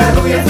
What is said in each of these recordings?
la rubia.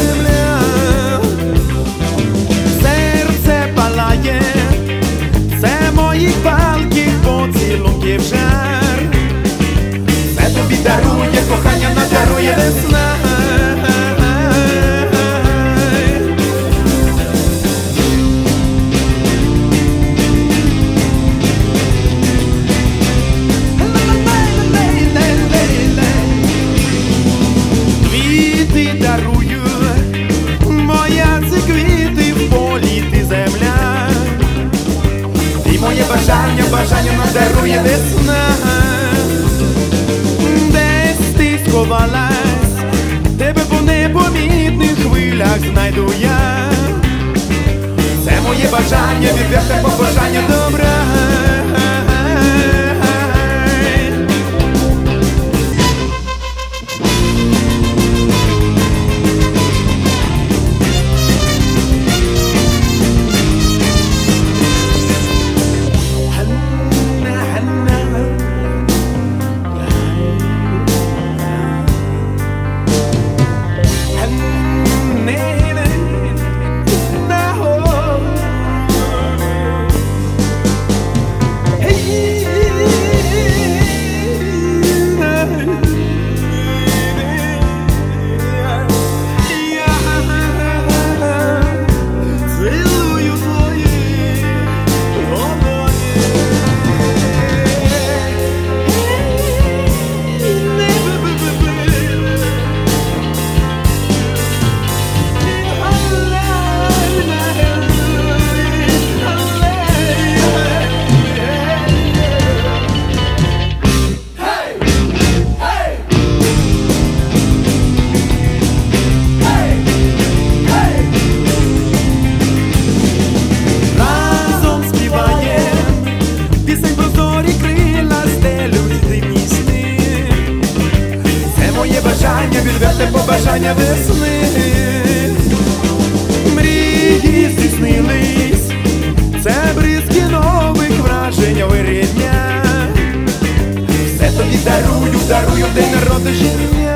повня бажання нам дарує весна, десь ти сховалась, тебе по непомітних хвилях знайду я. Це моє бажання, відверте побажання добра. Побажання весни. Мрії здійснились, це бризки нових вражень вирідня. Все тобі дарую, дарую день народження.